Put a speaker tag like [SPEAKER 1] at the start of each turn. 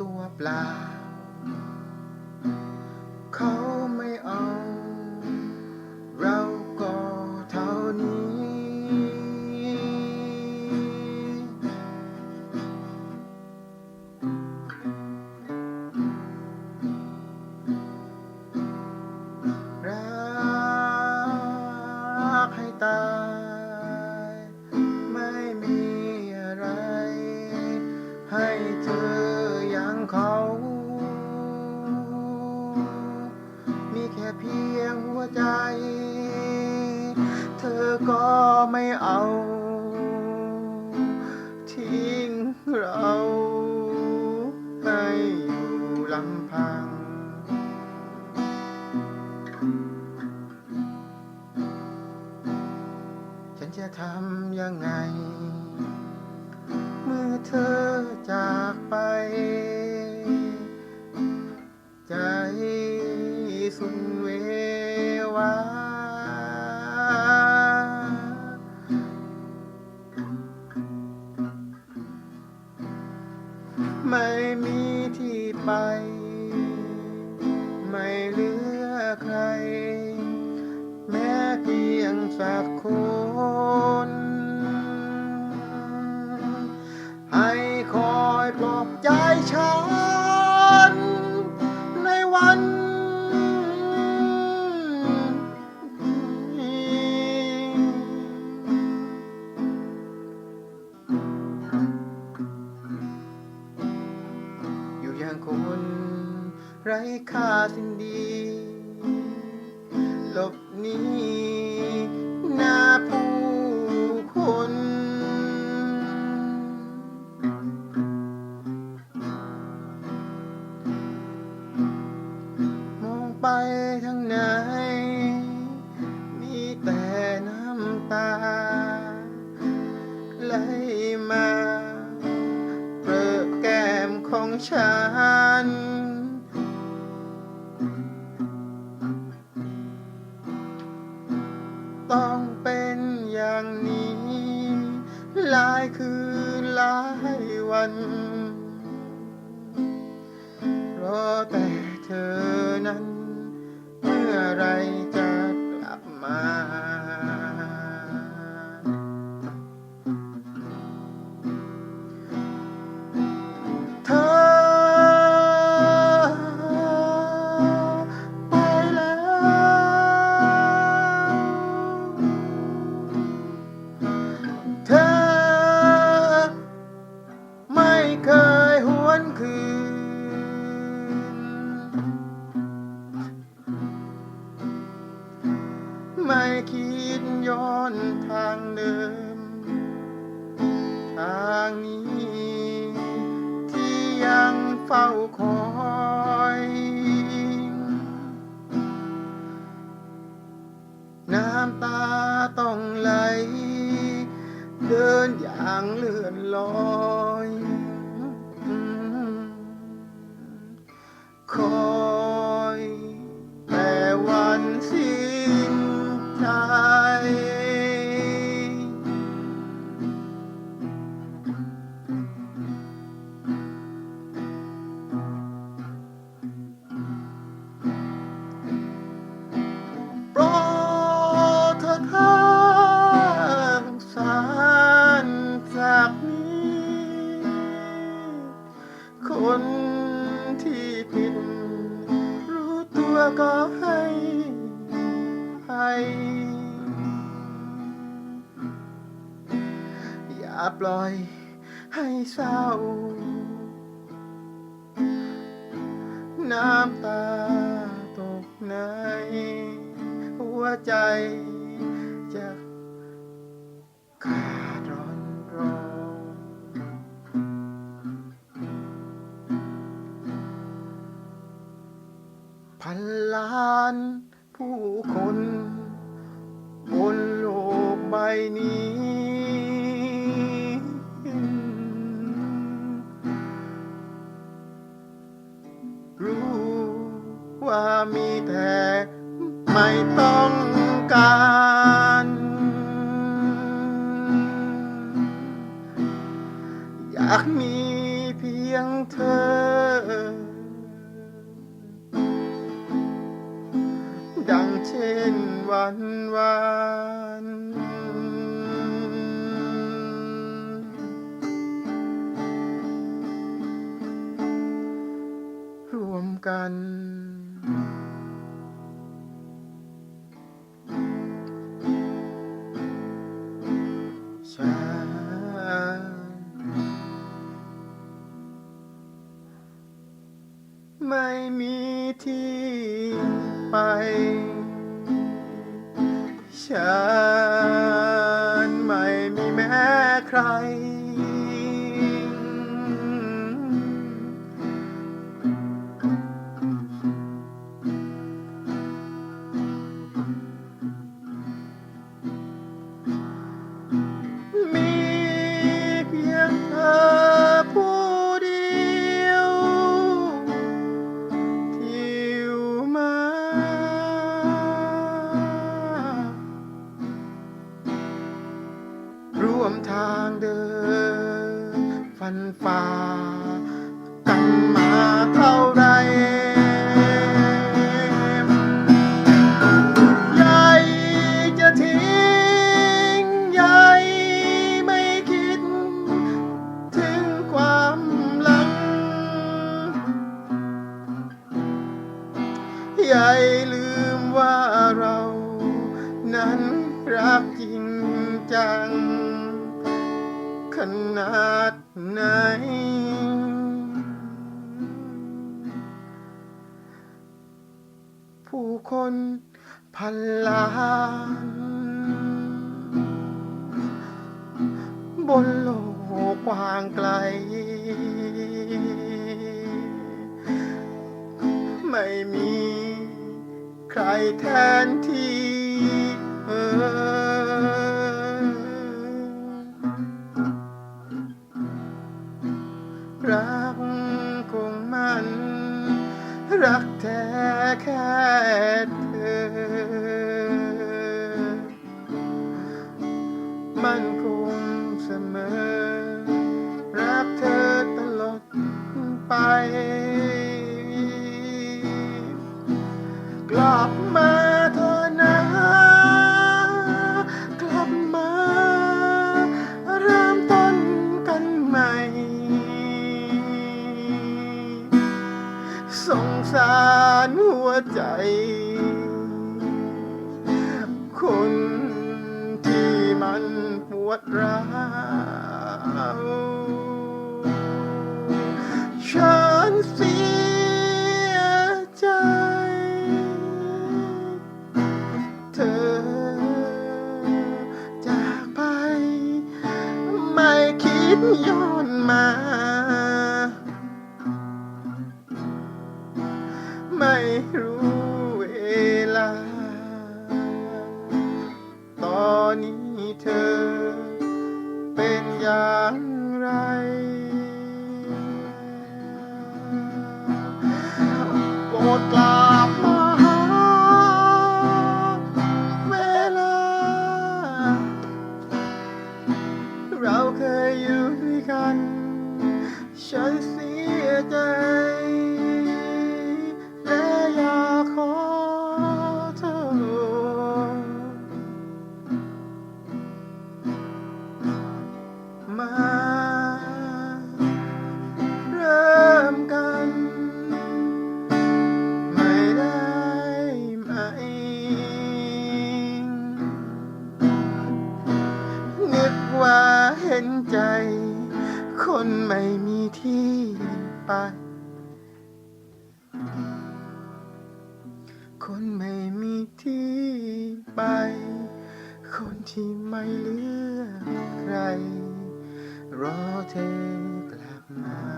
[SPEAKER 1] ตัว ฉันจะทำยังไง อยปลอบใจฉัน ในวันอยู่อย่างคนไร้ค่าสิ้นดี หลบหนี ไปทางไหน มีแต่น้ำตาไหลมาเปรอแก้มของฉัน ต้องเป็นอย่างนี้หลายคืนหลายวันรอแต่เธอนั้น อไรจะกลับมา เธอไปแล้ว เธอไม่เคยหวนคืน ย้ เศร้า น้ำตาตกในหัวใจจะขาดร้อนรองพันล้านผู้คน บนโลกใบนี้ ไม่ต้องการอยากมีเพียงเธอ ดังเช่นวันวานรวมกัน ม่มีที่ไป ฉันไม่มีแม้ใคร ฟันฝ่า ขนาดไหน ผู้คนพันล้าน บนโลกกว้างไกล ไม่มีใครแทนที่ แท้แค่เธอ มันคงเสมอ รักเธอตลอดไป กลับมา วดร้าวฉันเสียใจ เธอจากไป ไม่คิดย้อนมา โป ว่าเห็นใจ คนไม่มีที่ไป คนไม่มีที่ไป คนที่ไม่เลือกใคร รอเธอกลับมา